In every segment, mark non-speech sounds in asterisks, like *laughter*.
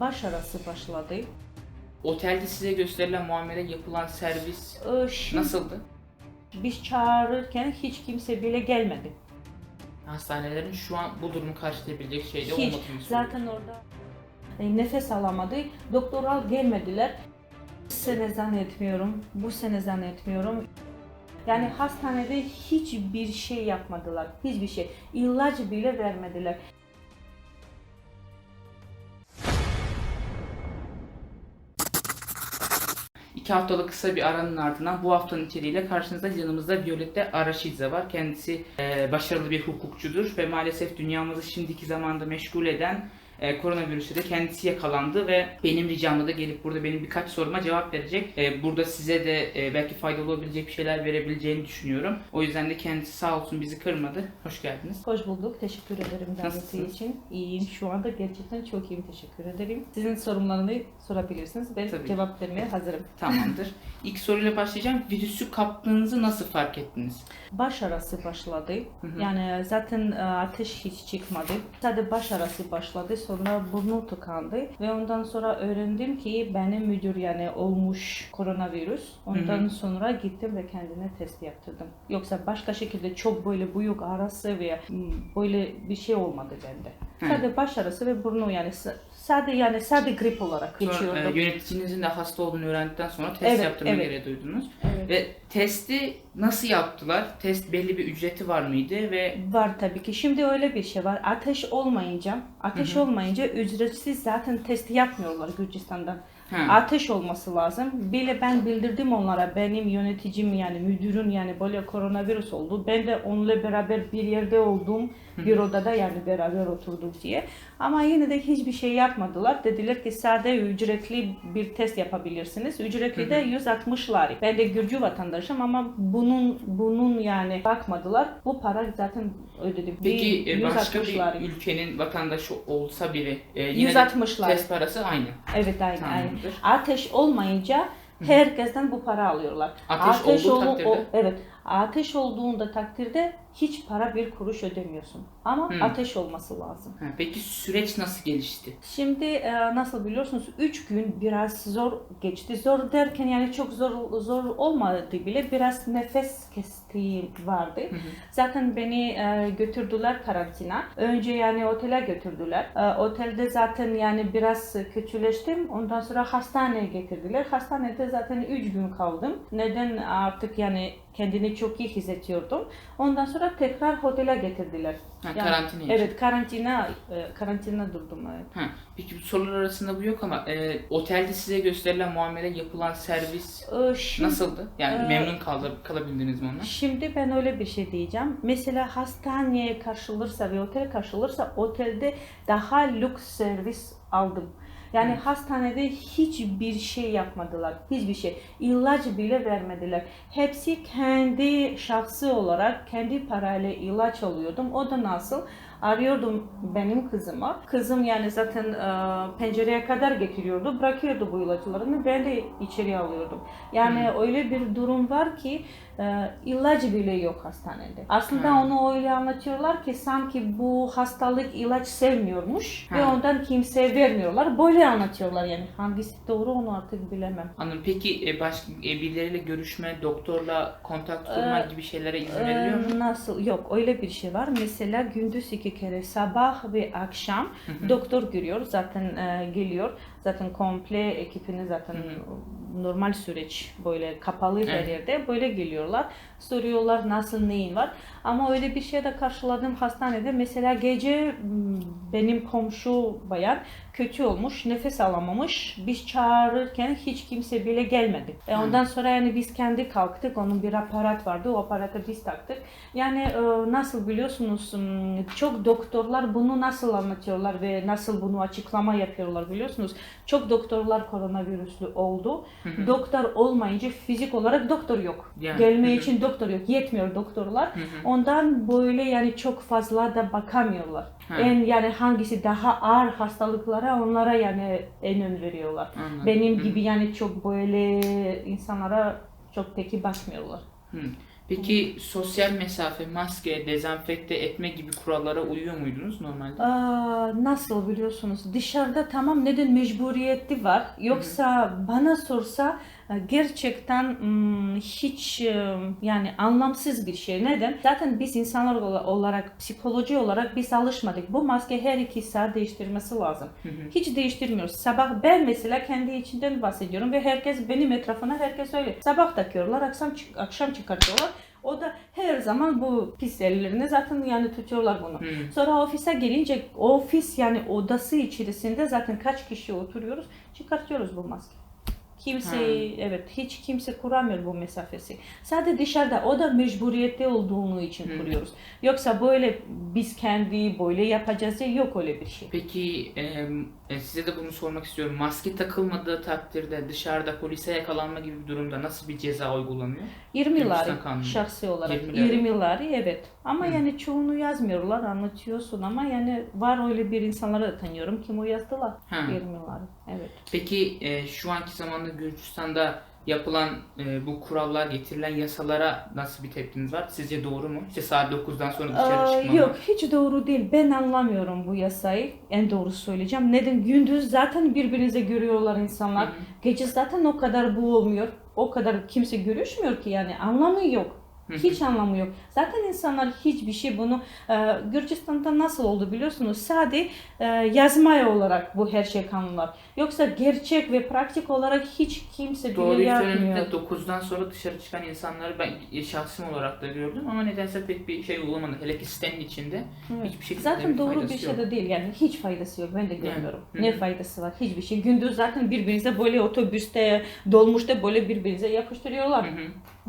baş arası başladı. Otelde size gösterilen muamele, yapılan servis Ee, şimdi nasıldı? Biz çağırırken hiç kimse bile gelmedi. Hastanelerin şu an bu durumu karşılayabilecek şeyde Hiç. olmadığını. Zaten orada e, nefes alamadı. Doktorlar gelmediler. Bu sene zannetmiyorum. Bu sene zannetmiyorum. Yani hastanede hiçbir şey yapmadılar. Hiçbir şey. İlaç bile vermediler. İki haftalık kısa bir aranın ardından bu haftanın içeriğiyle karşınızda yanımızda Violette Araşidze var. Kendisi e, başarılı bir hukukçudur ve maalesef dünyamızı şimdiki zamanda meşgul eden e, koronavirüsü de kendisi yakalandı ve benim ricamla da gelip burada benim birkaç soruma cevap verecek. E, burada size de e, belki faydalı olabilecek bir şeyler verebileceğini düşünüyorum. O yüzden de kendisi sağ olsun bizi kırmadı. Hoş geldiniz. Hoş bulduk. Teşekkür ederim daveti Nasılsınız? için. İyiyim. Şu anda gerçekten çok iyiyim. Teşekkür ederim. Sizin sorunlarını sorabilirsiniz. Ben Tabii. cevap vermeye hazırım. Tamamdır. *laughs* İlk soruyla başlayacağım. Virüsü kaptığınızı nasıl fark ettiniz? baş arası başladı. Hı hı. Yani zaten e, ateş hiç çıkmadı. Sadece baş arası başladı. Sonra burnu tıkandı. Ve ondan sonra öğrendim ki benim müdür yani olmuş koronavirüs. Ondan Hı sonra gittim ve kendine test yaptırdım. Yoksa başka şekilde çok böyle büyük arası ve m, böyle bir şey olmadı bende. Sadece baş arası ve burnu yani sa- sadece yani sadece grip olarak Sonra, geçiyordu. e, yöneticinizin de hasta olduğunu öğrendikten sonra test Evet, yaptırma evet. gereği duydunuz. Evet. Ve testi nasıl yaptılar? Test belli bir ücreti var mıydı ve Var tabii ki. Şimdi öyle bir şey var. Ateş olmayınca, ateş Hı hı. olmayınca ücretsiz zaten testi yapmıyorlar Gürcistan'dan. ha, Ateş olması lazım. Bile ben bildirdim onlara. Benim yöneticim yani müdürün yani böyle koronavirüs oldu. Ben de onunla beraber bir yerde oldum. Bir odada yani beraber oturduk diye. Ama yine de hiçbir şey yapmadılar. Dediler ki sadece ücretli bir test yapabilirsiniz. Ücretli de 160 lari. Ben de Gürcü vatandaşım ama bunun bunun yani bakmadılar. Bu para zaten ödedim. peki Bir e, başka 160 bir lari. ülkenin vatandaşı olsa biri e, yine de 160 lari. test parası aynı. Evet aynı aynı. Ateş olmayınca herkesten bu para alıyorlar. Ateş olduğu olu- takdirde? o- evet. Ateş olduğunda takdirde hiç para bir kuruş ödemiyorsun. Ama Hı. ateş olması lazım. Ha, peki süreç nasıl gelişti? Şimdi e, nasıl biliyorsunuz 3 gün biraz zor geçti. Zor derken yani çok zor zor olmadı bile biraz nefes kestiğim vardı. Hı hı. Zaten beni e, götürdüler karantina. Önce yani otele götürdüler. E, otelde zaten yani biraz kötüleştim. Ondan sonra hastaneye getirdiler. Hastanede zaten 3 gün kaldım. Neden artık yani kendini çok iyi hissediyordum. Ondan sonra tekrar otele getirdiler. Ha, Yani- karantina için. Evet karantina e, karantina durdum. Evet. Ha, peki sorular arasında bu yok ama e, otelde size gösterilen muamele, yapılan servis E, şimdi, nasıldı? Yani Ee, memnun kaldı, kalabildiniz mi ona? Şimdi ben öyle bir şey diyeceğim. Mesela hastaneye karşılırsa ve otel karşılırsa otelde daha lüks servis aldım. Yani Hı. hastanede hiçbir şey yapmadılar. Hiçbir şey. İlaç bile vermediler. Hepsi kendi şahsı olarak kendi parayla ilaç alıyordum. O da nasıl? Arıyordum benim kızıma. Kızım yani zaten e, pencereye kadar getiriyordu. Bırakıyordu bu ilaçlarını. Ben de içeri alıyordum. Yani öyle bir durum var ki e, bile yok hastanede. Aslında Hmm. onu öyle anlatıyorlar ki sanki bu hastalık ilaç sevmiyormuş ve Hmm. ondan kimseye vermiyorlar. Böyle anlatıyorlar yani. Hangisi doğru onu artık bilemem. Anladım. Peki e, başka e, birileriyle görüşme, doktorla kontak kurma Ee, gibi şeylere izin veriliyor mu? Ee, Nasıl? Yok öyle bir şey var. Mesela gündüz iki kere sabah ve akşam doktor görüyor. Zaten e, geliyor. Zaten komple ekibini zaten Hı normal süreç böyle kapalı her Evet. yerde böyle geliyorlar. Soruyorlar nasıl neyin var. Ama öyle bir şey de karşıladım hastanede. Mesela gece m, benim komşu bayan kötü olmuş, nefes alamamış. Biz çağırırken hiç kimse bile gelmedi. E ondan sonra yani biz kendi kalktık. Onun bir aparat vardı. O aparatı biz taktık. Yani e, nasıl biliyorsunuz m, çok doktorlar bunu nasıl anlatıyorlar ve nasıl bunu açıklama yapıyorlar biliyorsunuz. Çok doktorlar koronavirüslü oldu. Hı hı. Doktor olmayınca fizik olarak doktor yok. Yani, Gelme hı hı. için doktor yok. Yetmiyor doktorlar. Hı hı. Ondan böyle yani çok fazla da bakamıyorlar. Ha. En yani hangisi daha ağır hastalıklara onlara yani en ön veriyorlar. Anladım. Benim Hı. gibi yani çok böyle insanlara çok peki bakmıyorlar. Hı. Peki sosyal mesafe, maske, dezenfekte etme gibi kurallara uyuyor muydunuz normalde? Aa, nasıl biliyorsunuz dışarıda tamam neden mecburiyeti var yoksa bana sorsa gerçekten hmm, hiç e, yani anlamsız bir şey. Neden? Zaten biz insanlar ola- olarak psikoloji olarak biz alışmadık. Bu maske her iki saat değiştirmesi lazım. Hı hı. hiç değiştirmiyoruz. Sabah ben mesela kendi içinden bahsediyorum ve herkes benim etrafına herkes öyle. Sabah takıyorlar akşam akşam çıkartıyorlar. O da her zaman bu pis ellerini zaten yani tutuyorlar bunu. Hı. Sonra ofise gelince ofis yani odası içerisinde zaten kaç kişi oturuyoruz? Çıkartıyoruz bu maske. Kimse evet hiç kimse kuramıyor bu mesafesi. Sadece dışarıda o da mecburiyette olduğunu için Hı. kuruyoruz. Yoksa böyle biz kendi böyle yapacağız diye yok öyle bir şey. Peki e, size de bunu sormak istiyorum. Maske takılmadığı takdirde dışarıda polise yakalanma gibi bir durumda nasıl bir ceza uygulanıyor? 20 Gürcistan lari şahsi olarak 20 lari. 20 lari evet. Ama Hı. yani çoğunu yazmıyorlar anlatıyorsun ama yani var öyle bir insanları da tanıyorum kim o yazdılar Ha. 20 lari evet. Peki e, şu anki zamanda Gürcistan'da yapılan e, bu kurallar, getirilen yasalara nasıl bir tepkiniz var? Sizce doğru mu? İşte saat 9'dan sonra dışarı Aa, çıkmama. yok hiç doğru değil. Ben anlamıyorum bu yasayı. En doğru söyleyeceğim. Neden? Gündüz zaten birbirinize görüyorlar insanlar. Hı hı. Gece zaten o kadar bu olmuyor. O kadar kimse görüşmüyor ki yani anlamı yok. Hiç anlamı yok. Zaten insanlar hiçbir şey bunu e, Gürcistan'da nasıl oldu biliyorsunuz? Sadece e, yazmaya olarak bu her şey kanunlar. Yoksa gerçek ve pratik olarak hiç kimse bile Doğruyu yapmıyor. söylemekte 9'dan sonra dışarı çıkan insanları ben şahsım olarak da gördüm ama nedense pek bir şey olamadı. Hele ki sitenin içinde Evet. hiçbir şekilde Zaten doğru bir şey yok. de değil yani hiç faydası yok ben de görmüyorum. Hı. Ne faydası var hiçbir şey. Gündüz zaten birbirinize böyle otobüste, dolmuşta böyle birbirinize yapıştırıyorlar. Hı hı.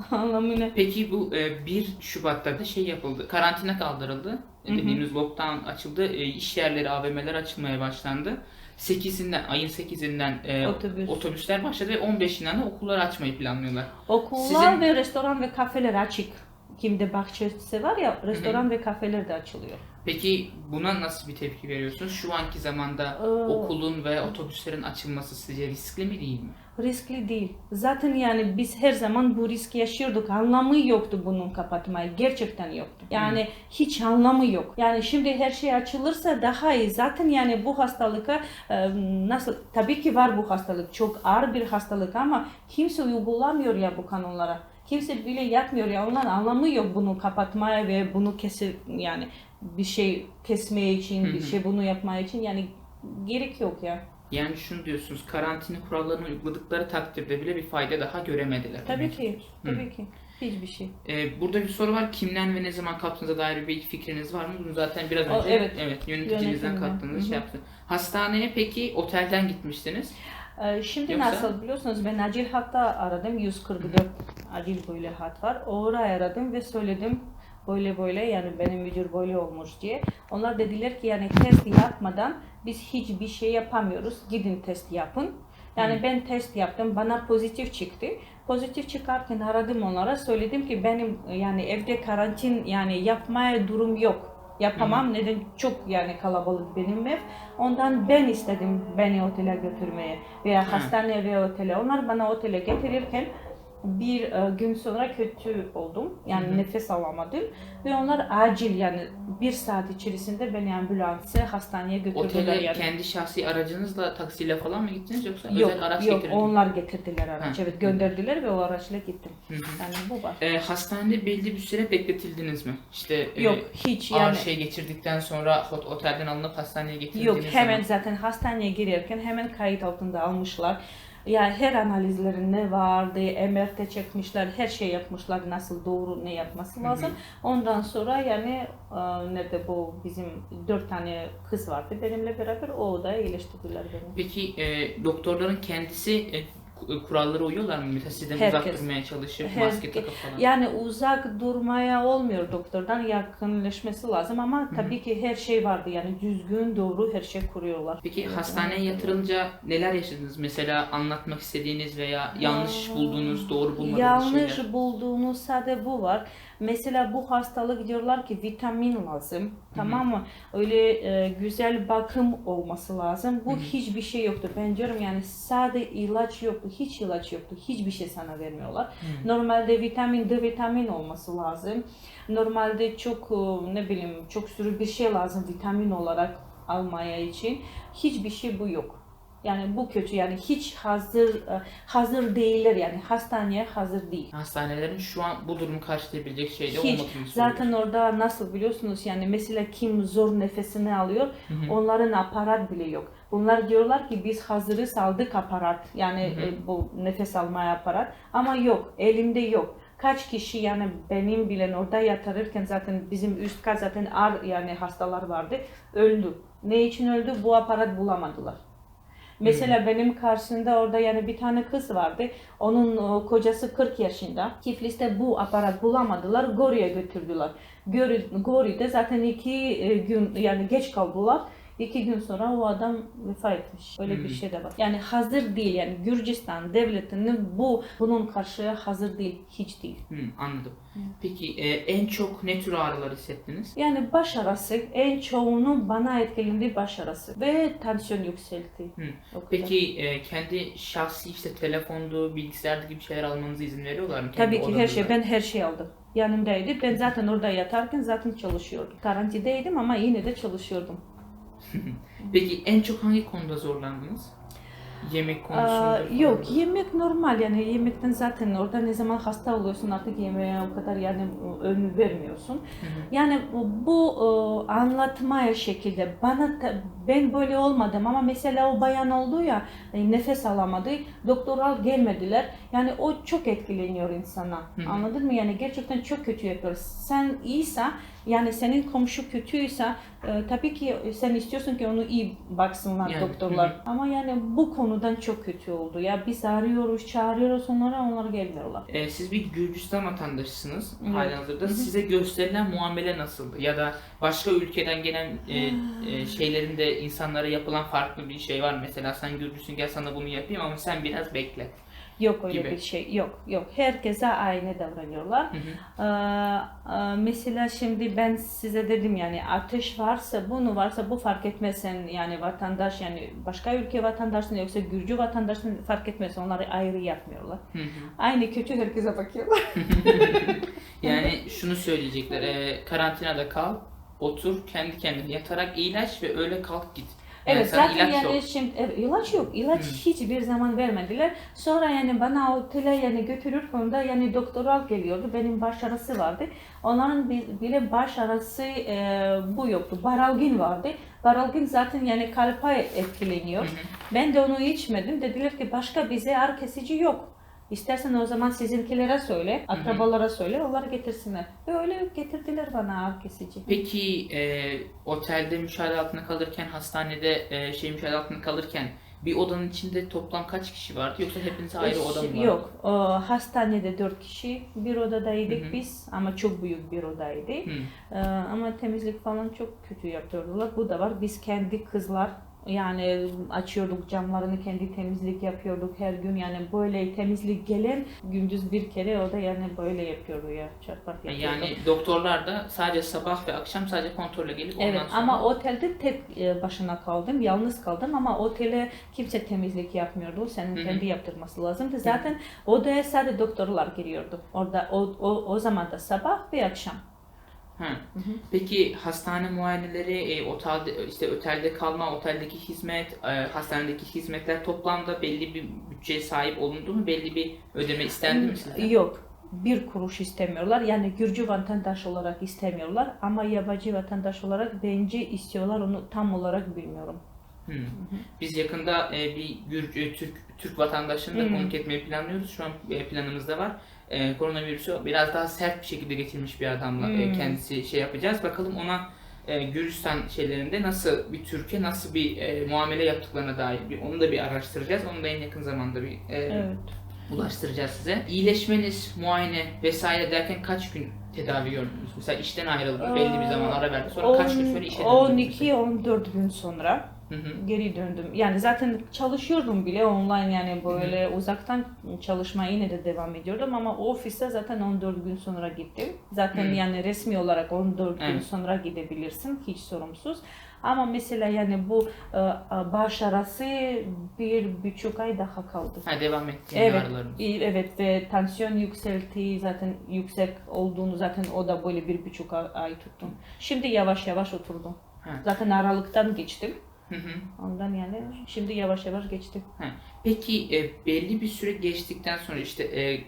*laughs* Anlamı ne? Peki bu e, 1 Şubat'ta da şey yapıldı. Karantina kaldırıldı. Hı hı. Dediğimiz lockdown açıldı. E, iş yerleri, AVM'ler açılmaya başlandı. 8'inden, ayın 8'inden e, Otobüs. otobüsler başladı ve 15'inden de okulları açmayı planlıyorlar. Okullar Sizin- ve restoran ve kafeler açık. Kimde bahçesi var ya restoran ve kafeler de açılıyor. Peki buna nasıl bir tepki veriyorsunuz? Şu anki zamanda Ee, okulun ve otobüslerin açılması sizce riskli mi değil mi? Riskli değil. Zaten yani biz her zaman bu riski yaşıyorduk. Anlamı yoktu bunun kapatmayı. Gerçekten yoktu. Yani hiç anlamı yok. Yani şimdi her şey açılırsa daha iyi. Zaten yani bu hastalıka e, nasıl tabii ki var bu hastalık. Çok ağır bir hastalık ama kimse uygulamıyor ya bu kanunlara. Kimse bile yapmıyor ya. Onların anlamı yok bunu kapatmaya ve bunu kesi yani bir şey kesmeye için, Hı bir hı. şey bunu yapmaya için yani gerek yok ya. Yani şunu diyorsunuz, karantina kurallarını uyguladıkları takdirde bile bir fayda daha göremediler. Tabii demek ki. Hı. Tabii ki. Hiçbir şey. Ee, burada bir soru var. Kimden ve ne zaman kaptığınıza dair bir fikriniz var mı? Bunu zaten biraz O, önce evet. yöneticinizden Hı şey hı. yaptı. Hastaneye peki otelden gitmiştiniz. Ee, Şimdi Yoksa- nasıl biliyorsunuz ben acil hatta aradım 144 acil böyle hat var. Oraya aradım ve söyledim böyle böyle yani benim müdür böyle olmuş diye. Onlar dediler ki yani test yapmadan biz hiçbir şey yapamıyoruz. Gidin test yapın. Yani ben test yaptım bana pozitif çıktı. Pozitif çıkarken aradım onlara söyledim ki benim yani evde karantin yani yapmaya durum yok. Yapamam neden çok yani kalabalık benim ev. Ondan ben istedim beni otele götürmeye veya Hı. hastaneye veya otele. Onlar bana otele getirirken bir e, gün sonra kötü oldum. Yani Hı hı. nefes alamadım. Ve onlar acil yani bir saat içerisinde beni ambulansa hastaneye götürdüler Otele yani. kendi şahsi aracınızla taksiyle falan mı gittiniz yoksa Yok, özel araç yok getirdiniz? mi? onlar getirdiler araç. Ha. Evet gönderdiler ve o araçla gittim. Hı hı. Yani bu var. Ee, hastanede belli bir süre bekletildiniz mi? İşte e, Yok hiç ağır yani. şey geçirdikten sonra hot- otelden alınıp hastaneye getirildiğiniz Yok hemen zaman. zaten hastaneye girerken hemen kayıt altında almışlar. Ya her analizlerin ne vardı, MRT çekmişler, her şey yapmışlar nasıl doğru ne yapması Hı hı. lazım. Ondan sonra yani e, nerede bu bizim dört tane kız vardı benimle beraber o odaya iyileştirdiler beni. Peki e, doktorların kendisi e, kurallara uyuyorlar mı? Mesela sizden uzak Herkes. durmaya çalışıp Herkes. maske takıp falan. Yani uzak durmaya olmuyor doktordan yakınlaşması lazım ama tabii ki her şey vardı yani düzgün doğru her şey kuruyorlar. Peki Evet, hastaneye evet. yatırınca neler yaşadınız? Mesela anlatmak istediğiniz veya yanlış bulduğunuz, doğru bulmadığınız Yanlış şeyler. bulduğunuz sadece bu var. Mesela bu hastalık diyorlar ki vitamin lazım. Tamam mı? Öyle e, güzel bakım olması lazım. Bu hiçbir şey yoktu. Ben diyorum yani sade ilaç yoktu. Hiç ilaç yoktu. Hiçbir şey sana vermiyorlar. Normalde vitamin D vitamin olması lazım. Normalde çok e, ne bileyim çok sürü bir şey lazım vitamin olarak almaya için. Hiçbir şey bu yok. Yani bu kötü yani hiç hazır e, hazır değiller yani hastaneye hazır değil. Hastanelerin şu an bu durumu karşılayabilecek şeyde Hiç. olmadığını. Zaten orada nasıl biliyorsunuz yani mesela kim zor nefesini alıyor Hı hı. onların aparat bile yok. Bunlar diyorlar ki biz hazırız aldık aparat yani Hı hı. e, bu nefes almaya aparat ama yok elinde yok. Kaç kişi yani benim bilen orada yatırırken zaten bizim üst kat zaten ağır yani hastalar vardı öldü. Ne için öldü? Bu aparat bulamadılar. Mesela benim karşımda orada yani bir tane kız vardı. Onun o, kocası 40 yaşında. Tiflis'te bu aparat bulamadılar. Gori'ye götürdüler. Gori, Gori'de zaten iki e, gün yani geç kaldılar. İki gün sonra o adam vefat etmiş. Öyle bir Hmm. şey de var. Yani hazır değil yani Gürcistan devletinin bu bunun karşıya hazır değil. Hiç değil. Hı, anladım. Peki e, en çok ne tür ağrılar hissettiniz? Yani baş ağrısı en çoğunu bana etkiledi baş ağrısı ve tansiyon. O kadar. Peki e, kendi şahsi işte telefondu, bilgisayarda gibi şeyler almanıza izin veriyorlar mı? Tabii Kendi ki her şey. Ben her şey aldım. Yanımdaydı. Ben zaten orada yatarken zaten çalışıyordum. Karantinadaydım ama yine de çalışıyordum. *laughs* Peki en çok hangi konuda zorlandınız? Yemek konusunda falan yok mı? yemek normal yani yemekten zaten orada ne zaman hasta oluyorsun artık yemeğe o kadar yani ön vermiyorsun. Hı hı. Yani bu, bu e, anlatmaya şekilde bana ben böyle olmadım ama mesela o bayan oldu ya e, nefes alamadı doktoral gelmediler yani o çok etkileniyor insana Hı hı. anladın mı yani gerçekten çok kötü yapıyor sen iyiyse yani senin komşu kötüyse e, tabii ki sen istiyorsun ki onu iyi baksınlar Yani, doktorlar hı hı. ama yani bu konudan çok kötü oldu ya biz arıyoruz çağırıyoruz onlara onlar gelmiyorlar. E, siz bir Gürcistan vatandaşısınız Evet. halihazırda. Hı hı. Size gösterilen muamele nasıldı? Ya da başka ülkeden gelen e, e, şeylerin de insanlara yapılan farklı bir şey var. Mesela sen Gürcüsün gel sana bunu yapayım ama sen biraz bekle. Yok öyle Gibi. bir şey yok yok herkese aynı davranıyorlar. Hı hı. Ee, e, mesela şimdi ben size dedim yani ateş varsa bunu varsa bu fark etmez sen yani vatandaş yani başka ülke vatandaşın yoksa Gürcü vatandaşın fark etmez onları ayrı yapmıyorlar. Hı hı. Aynı kötü herkese bakıyorlar. *laughs* Yani şunu söyleyecekler. e, karantinada kal, otur, kendi kendine yatarak iyileş ve öyle kalk git. Yani Evet zaten ilaç yani yok. şimdi evet, ilaç yok. İlaç Hı. hiçbir zaman vermediler. Sonra yani bana otele yani götürürken de yani doktoral geliyordu. Benim baş ağrısı vardı. Onların bi- bile baş ağrısı e, bu yoktu. Baralgin vardı. Baralgin zaten yani kalpa etkileniyor. Hı. Ben de onu içmedim. Dediler ki başka bize ağrı kesici yok. İstersen o zaman sizinkilere söyle, akrabalara söyle, onları getirsinler. Ve öyle getirdiler bana ağrı kesici. Peki e, otelde müşahede altında kalırken, hastanede e, şey müşahede altında kalırken bir odanın içinde toplam kaç kişi vardı? Yoksa hepinize ayrı oda mı vardı? Yok, o, hastanede dört kişi bir odadaydık Hı hı. biz ama çok büyük bir odaydı. Hı. Ee, ama temizlik falan çok kötü yapıyorlar. Bu da var. Biz kendi kızlar yani açıyorduk camlarını kendi temizlik yapıyorduk her gün yani böyle temizlik gelen gündüz bir kere o da yani böyle yapıyordu ya çarpar yapıyordu. Yani doktorlar da sadece sabah ve akşam sadece kontrole gelip ondan Evet sonra... ama otelde tek e, başına kaldım, yalnız kaldım ama otele kimse temizlik yapmıyordu. Senin Hı hı. kendi yaptırması lazımdı. Zaten odaya sadece doktorlar giriyordu. Orada o, o, o zaman da sabah ve akşam. Ha. Peki hastane muayeneleri, e, otelde, işte otelde kalma, oteldeki hizmet, e, hastanedeki hizmetler toplamda belli bir bütçeye sahip olundu mu? Belli bir ödeme istendi mi sizden? Yok. Bir kuruş istemiyorlar. Yani Gürcü vatandaş olarak istemiyorlar ama yabancı vatandaş olarak bence istiyorlar. Onu tam olarak bilmiyorum. Hı. Biz yakında e, bir Gürcü, Türk, Türk vatandaşını da Hı. konuk etmeyi planlıyoruz. Şu an e, planımızda var. E, koronavirüsü biraz daha sert bir şekilde geçirmiş bir adamla e, Hı. kendisi şey yapacağız. Bakalım ona e, Gürcistan şeylerinde nasıl bir Türkiye nasıl bir e, muamele yaptıklarına dair bir, onu da bir araştıracağız. Onu da en yakın zamanda bir e, Evet. ulaştıracağız size. İyileşmeniz, muayene vesaire derken kaç gün tedavi gördünüz? Mesela işten ayrıldı, belli bir zaman ara verdi. Sonra kaç gün sonra işe döndünüz? 12-14 gün sonra Hı hı. geri döndüm. Yani zaten çalışıyordum bile online yani böyle uzaktan çalışmaya yine de devam ediyordum ama ofise zaten 14 gün sonra gittim. Zaten Hı. yani resmi olarak 14 gün Evet. sonra gidebilirsin hiç sorumsuz. Ama mesela yani bu e, baş arası bir buçuk ay daha kaldı. Ha devam etti Evet, evet ve tansiyon yükselti zaten yüksek olduğunu zaten o da böyle bir buçuk ay- ay tuttum. Şimdi yavaş yavaş oturdum. Ha. Zaten aralıktan geçtim. Hı hı. Ondan yani şimdi yavaş yavaş geçtim. Peki e, belli bir süre geçtikten sonra işte e,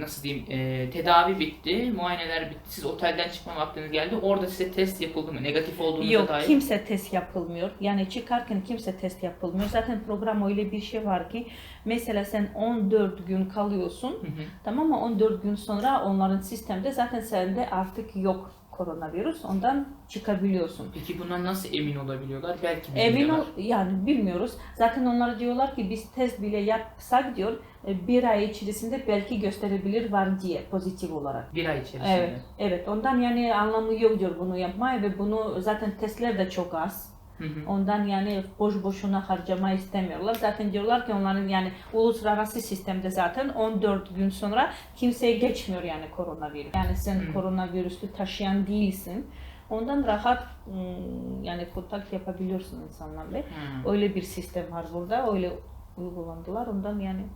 nasıl diyeyim e, tedavi bitti, muayeneler bitti, siz otelden çıkma vaktiniz geldi. Orada size test yapıldı mı? Negatif olduğunuza Yok dair. kimse test yapılmıyor. Yani çıkarken kimse test yapılmıyor. Zaten program öyle bir şey var ki mesela sen 14 gün kalıyorsun. Hı hı. Tamam mı? 14 gün sonra onların sistemde zaten sende artık yok koronavirüs. Ondan çıkabiliyorsun. Peki bundan nasıl emin olabiliyorlar? Belki Emin bilmiyorlar. ol, yani bilmiyoruz. Zaten onlar diyorlar ki biz test bile yapsak diyor e, bir ay içerisinde belki gösterebilir var diye pozitif olarak. Bir ay içerisinde. Evet, evet. Ondan yani anlamı yok diyor bunu yapmaya ve bunu zaten testler de çok az. Hı hı. Ondan yani boş boşuna harcama istemiyorlar. Zaten diyorlar ki onların yani uluslararası sistemde zaten 14 gün sonra kimseye geçmiyor yani koronavirüs. Yani sen Hmm. koronavirüsü taşıyan değilsin. Ondan rahat ım, yani kontak yapabiliyorsun insanlarla. Hı. Öyle bir sistem var burada. Öyle uygulandılar. Ondan yani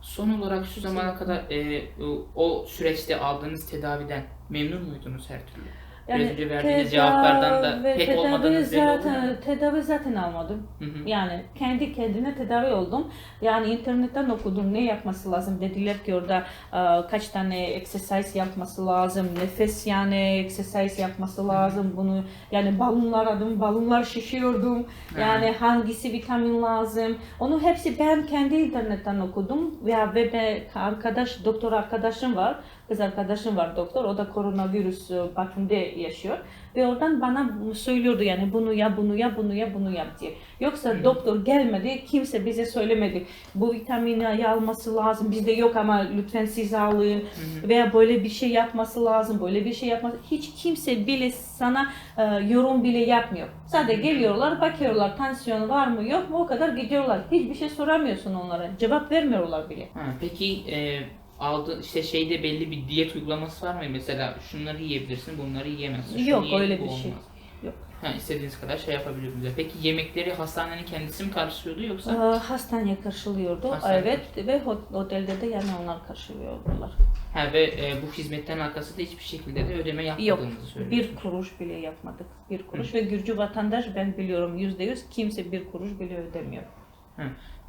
Son olarak şu zamana kadar e, o süreçte aldığınız tedaviden memnun muydunuz her türlü? Biraz önce verdiğiniz cevaplardan da tedavi- pek olmadığınız zaten, Tedavi zaten almadım. Hı hı. Yani kendi kendine tedavi oldum. Yani internetten okudum ne yapması lazım. Dediler ki orada e, kaç tane exercise yapması lazım. Nefes yani exercise yapması lazım. Bunu yani balonlar adım, balonlar şişiyordum. Yani hangisi vitamin lazım. Onu hepsi ben kendi internetten okudum. Ya ve ben arkadaş, doktor arkadaşım var. Kız arkadaşım var doktor. O da koronavirüs e, Batum'da yaşıyor. Ve oradan bana söylüyordu yani bunu ya bunu ya bunu ya bunu yap diye. Yoksa doktor gelmedi, kimse bize söylemedi. Bu vitamini alması lazım, bizde yok ama lütfen siz alın. Veya böyle bir şey yapması lazım, böyle bir şey yapması. Hiç kimse bile sana e, yorum bile yapmıyor. Sadece geliyorlar, bakıyorlar tansiyon var mı yok mu o kadar gidiyorlar. Hiçbir şey soramıyorsun onlara. Cevap vermiyorlar bile. Ha, peki e, aldı işte şeyde belli bir diyet uygulaması var mı? Mesela şunları yiyebilirsin, bunları yiyemezsin. Şunu Yok, ye, öyle bu bir şey. olmaz. Yok. Ha, istediğiniz kadar şey yapabiliyorsunuz. Peki yemekleri hastanenin kendisi mi karşılıyordu E, yoksa? hastaneye karşılıyordu. Hastane evet ve hot- otelde de yani onlar karşılıyorlar. Ha ve e, bu hizmetten arkasında hiçbir şekilde de ödeme yapmadığınızı söylüyorsunuz. Bir kuruş bile yapmadık. Bir kuruş ve Gürcü vatandaş ben biliyorum yüzde yüz kimse bir kuruş bile ödemiyor.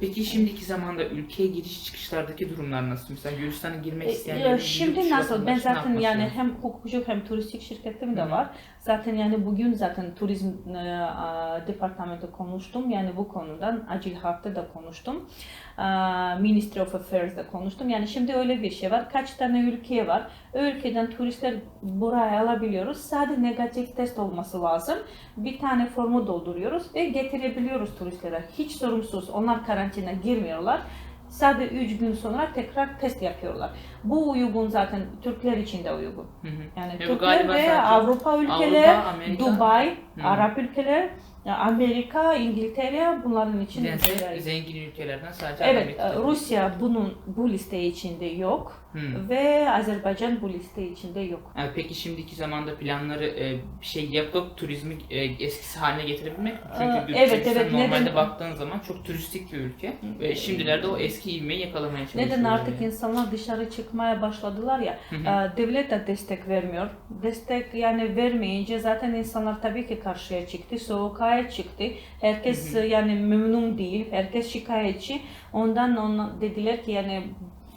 Peki şimdiki zamanda ülkeye giriş çıkışlardaki durumlar nasıl? Mesela Gürcistan'a girmek E, isteyenlerin e, Şimdi nasıl? Ben zaten yani lazım? hem hukukçu hem turistik şirketim de Hı hı. var. Zaten yani bugün zaten turizm e, departamento konuştum. Yani bu konudan acil hatta da konuştum. A, Ministry of Affairs'da konuştum. Yani şimdi öyle bir şey var. Kaç tane ülke var? Ülkeden turistler buraya alabiliyoruz. Sadece negatif test olması lazım. Bir tane formu dolduruyoruz ve getirebiliyoruz turistlere. Hiç sorumsuz. Onlar karantina girmiyorlar. Sadece 3 gün sonra tekrar test yapıyorlar. Bu uygun zaten Türkler için de uygun. Hı hı. Yani Ve bu Türkler ve Avrupa ülkeler, Avrupa, Amerika, Dubai, Hı. Arap ülkeler, Amerika, İngiltere bunların için bir de ülkeler. zengin ülkelerden sadece Evet, Amerika'da. e, Rusya bunun bu liste içinde yok Hı. ve Azerbaycan bu liste içinde yok. Yani peki şimdiki zamanda planları e, bir şey yapıp turizmi e, eskisi haline getirebilmek mi? Çünkü Ee, evet, evet, normalde neden- baktığın zaman çok turistik bir ülke ve şimdilerde o eski ivmeyi yakalamaya çalışıyor. Neden artık yani. insanlar dışarı çıkmaya başladılar ya, e, devlet de destek vermiyor. Destek yani vermeyince zaten insanlar tabii ki karşıya çıktı, sokağa çıktı. Herkes Hı hı. yani memnun değil, herkes şikayetçi. Ondan ona dediler ki yani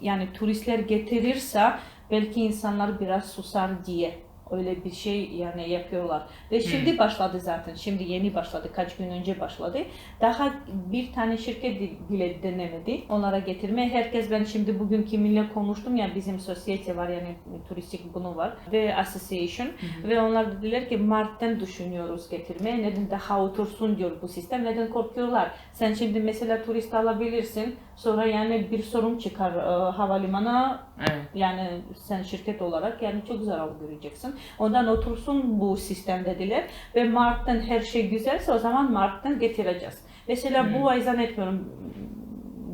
yani turistler getirirse belki insanlar biraz susar diye öyle bir şey yani yapıyorlar. Ve şimdi başladı zaten. Şimdi yeni başladı. Kaç gün önce başladı. Daha bir tane şirket bile denemedi. Onlara getirmeye. Herkes ben şimdi bugün kiminle konuştum ya bizim sosyete var yani turistik bunu var ve association ve onlar dediler ki Mart'tan düşünüyoruz getirmeye. Neden daha otursun diyor bu sistem. Neden korkuyorlar? Sen şimdi mesela turist alabilirsin. Sonra yani bir sorun çıkar e, havalimanına Evet. yani sen şirket olarak yani çok zarar göreceksin. Ondan otursun bu sistem dediler. Ve Mart'tan her şey güzelse o zaman Mart'tan getireceğiz. Mesela Hmm. bu ay zannetmiyorum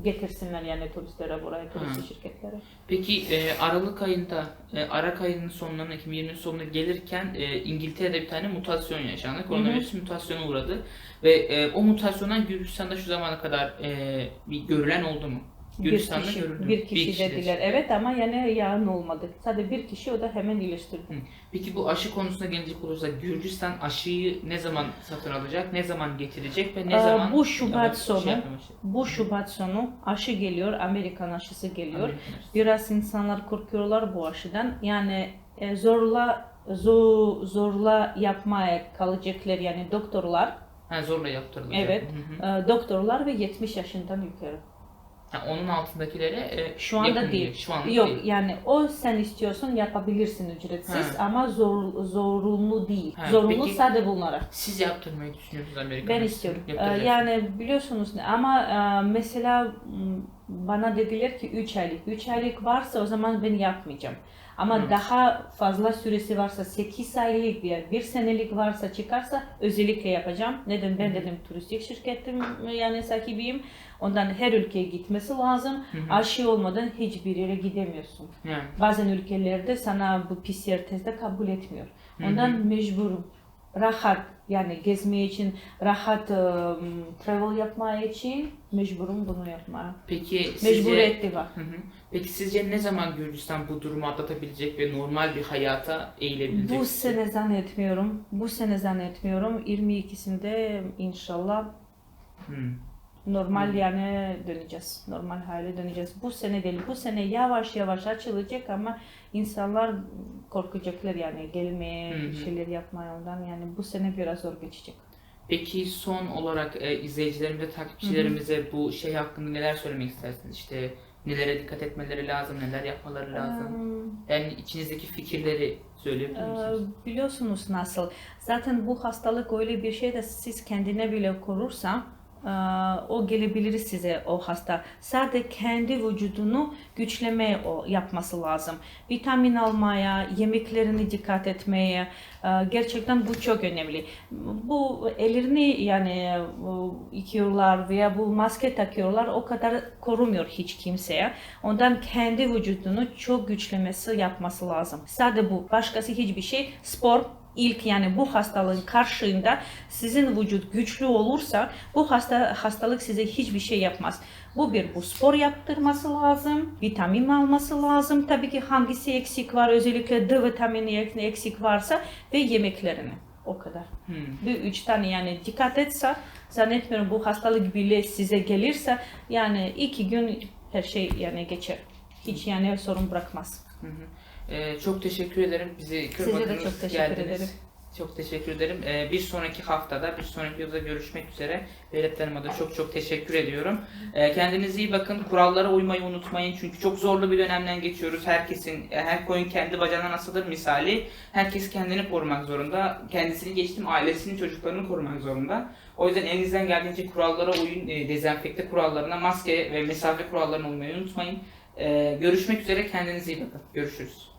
getirsinler yani turistlere buraya, turist Hmm. şirketlere. Peki e, Aralık ayında, e, Aralık ayının sonlarına, 2020'nin sonuna gelirken e, İngiltere'de bir tane mutasyon yaşandı. Koronavirüs mutasyona uğradı. Ve e, o mutasyondan Gürcistan'da şu zamana kadar e, bir görülen oldu mu? Bir Gürcistan'da kişi, görüldü mü? bir kişi dediler. Evet ama yani yarın olmadı. Sadece bir kişi o da hemen iyileştirdi. Peki bu aşı konusuna gelecek olursak Gürcistan aşıyı ne zaman satın alacak, ne zaman getirecek ve ne Ee, zaman bu Şubat yavaş- sonu. şey? Bu Şubat sonu aşı geliyor, Amerikan aşısı geliyor. Amerikan aşısı. Biraz insanlar korkuyorlar bu aşıdan. Yani e, zorla zo- zorla yapmaya kalacaklar yani doktorlar, Ha, zorla yaptırılacak. Evet. Hı hı. e, doktorlar ve 70 yaşından yukarı. Ha, onun altındakilere e, Şu anda yakın değil. Şu anda Yok değil. yani o sen istiyorsun yapabilirsin ücretsiz Ha. ama zor zorunlu değil. Ha, zorunlu peki- sadece bunlara. Siz yaptırmayı düşünüyorsunuz Amerikan Ben istiyorum. Ee. Yani biliyorsunuz ne ama e, mesela m, bana dediler ki 3 aylık. 3 aylık varsa o zaman ben yapmayacağım. Ama Hı. daha fazla süresi varsa 8 aylık veya 1 senelik varsa çıkarsa özellikle yapacağım. Neden? Ben Hı. dedim turistik şirketim yani sahibiyim. Ondan her ülkeye gitmesi lazım. Hı hı. Aşı olmadan hiçbir yere gidemiyorsun. Yani. Bazen ülkelerde sana bu PCR testi kabul etmiyor. Hı hı. Ondan mecburum. Rahat yani gezmeye için, rahat ım, travel yapmaya için mecburum bunu yapmaya. Peki sizce, Mecburiyeti var. Hı hı. Peki sizce ne zaman Gürcistan bu durumu atlatabilecek ve normal bir hayata eğilebilecek? Bu sene zannetmiyorum. Bu sene zannetmiyorum. 22'sinde inşallah Hı. Normal Hı. yani döneceğiz. Normal hale döneceğiz. Bu sene değil. Bu sene yavaş yavaş açılacak ama insanlar korkacaklar yani gelmeye, Hı hı. bir şeyler yapmaya ondan. Yani bu sene biraz zor geçecek. Peki son olarak e, izleyicilerimize, takipçilerimize bu şey hakkında neler söylemek istersiniz? İşte nelere dikkat etmeleri lazım, neler yapmaları lazım? Eee, Yani içinizdeki fikirleri söyleyebilir misiniz? Ee, biliyorsunuz nasıl. Zaten bu hastalık öyle bir şey de siz kendine bile korursa e, o gelebilir size o hasta. Sadece kendi vücudunu güçlemeye o yapması lazım. Vitamin almaya, yemeklerini dikkat etmeye e, gerçekten bu çok önemli. Bu ellerini yani bu yıkıyorlar veya bu maske takıyorlar o kadar korumuyor hiç kimseye. Ondan kendi vücudunu çok güçlemesi yapması lazım. Sadece bu. Başkası hiçbir şey. Spor ilk yani bu hastalığın karşında sizin vücut güçlü olursa bu hasta hastalık size hiçbir şey yapmaz. Bu bir bu spor yaptırması lazım, vitamin alması lazım. Tabii ki hangisi eksik var özellikle D vitamini eksik varsa ve yemeklerini. O kadar. Hmm. Bu üç tane yani dikkat etse zannetmiyorum bu hastalık bile size gelirse yani iki gün her şey yani geçer. Hiç yani sorun bırakmaz. Hı hı. Ee, çok teşekkür ederim. Bizi Size de kırmadınız, çok teşekkür geldiniz. ederim. Çok teşekkür ederim. Ee, bir sonraki haftada, bir sonraki yılda görüşmek üzere. Berat Hanım'a da çok çok teşekkür ediyorum. Ee, kendinize iyi bakın. Kurallara uymayı unutmayın. Çünkü çok zorlu bir dönemden geçiyoruz. Herkesin, her koyun kendi bacağından asılır misali. Herkes kendini korumak zorunda. Kendisini geçtim, ailesini, çocuklarını korumak zorunda. O yüzden elinizden geldiğince kurallara uyun, e, dezenfekte kurallarına, maske ve mesafe kurallarına uymayı unutmayın. Ee, görüşmek üzere. Kendinize iyi bakın. Görüşürüz.